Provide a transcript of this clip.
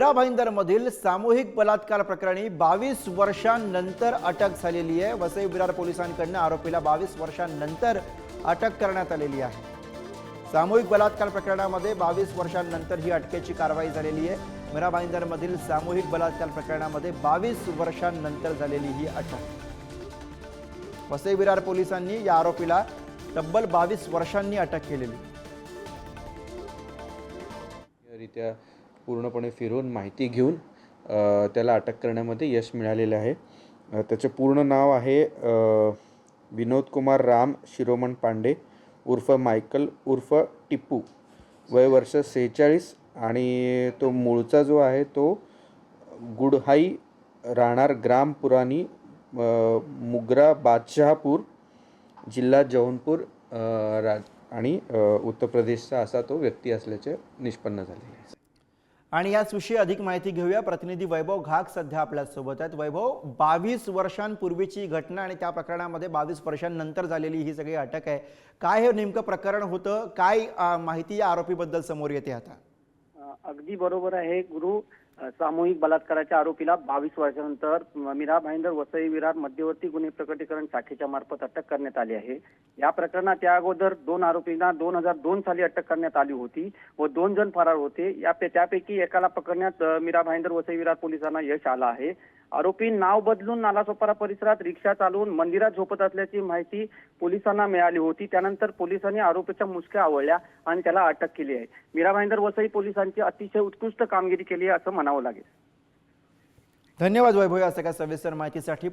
मीरा भाईंदरमधील सामूहिक बलात्कार प्रकरणी बावीस वर्षांनंतर अटक झालेली आहे. वसई विरार पोलिसांकडनं आरोपीला बावीस वर्षांनंतर अटक करण्यात आलेली आहे. सामूहिक बलात्कार प्रकरणामध्ये बावीस वर्षांनंतर ही अटकेची कारवाई झालेली आहे. मीरा भाईंदरमधील सामूहिक बलात्कार प्रकरणामध्ये बावीस वर्षांनंतर झालेली ही अटक. वसई विरार पोलिसांनी या आरोपीला तब्बल बावीस वर्षांनी अटक केलेली. रित्या पूर्णपणे फिरून माहिती घेऊन त्याला अटक करण्यामध्ये यश मिळालेलं आहे. त्याचे पूर्ण नाव आहे विनोद कुमार राम शिरोमण पांडे उर्फ मायकल उर्फ टिप्पू वय वर्ष सेहेचाळीस आणि तो मूळचा जो आहे तो गुडहाई राहणार ग्राम पुराणी मुग्रा बादशहापूर जिल्हा जौनपूर राज आणि उत्तर प्रदेशचा असा तो व्यक्ती असल्याचे निष्पन्न झालेले आणि याच विषयी अधिक माहिती घेऊया. प्रतिनिधी वैभव घाक सध्या आपल्यासोबत आहेत. वैभव बावीस वर्षांपूर्वीची घटना आणि त्या प्रकरणामध्ये बावीस वर्षांनंतर झालेली ही सगळी अटक आहे. काय हे नेमकं प्रकरण होतं? काय माहिती या आरोपीबद्दल समोर येते आता? अगदी बरोबर आहे गुरु. सामूहिक बलात्काराच्या आरोपीला बावीस वर्षानंतर मीरा भाईंदर वसई विरार मध्यवर्ती गुन्हे प्रकटीकरण शाखेच्या मार्फत अटक करण्यात आली आहे. या प्रकरणात या अगोदर दोन आरोपींना दोन हजार दोन साली अटक करण्यात आली होती व दोन जण फरार होते. या त्यापैकी एकाला पकडण्यात मीरा भाईंदर वसई विरार पोलिसांना यश आलं आहे. आरोपी नाव बदलून नालासोपारा परिसरात रिक्षा चालवून मंदिरात झोपत असल्याची माहिती पोलिसांना मिळाली होती. त्यानंतर पोलिसांनी आरोपीच्या मुसक्या आवळल्या आणि त्याला अटक केली आहे. मीरा भाईंदर वसई पोलिसांची अतिशय उत्कृष्ट कामगिरी केली आहे असं म्हणावं लागेल. धन्यवाद वैभव या सगळ्या सविस्तर माहितीसाठी.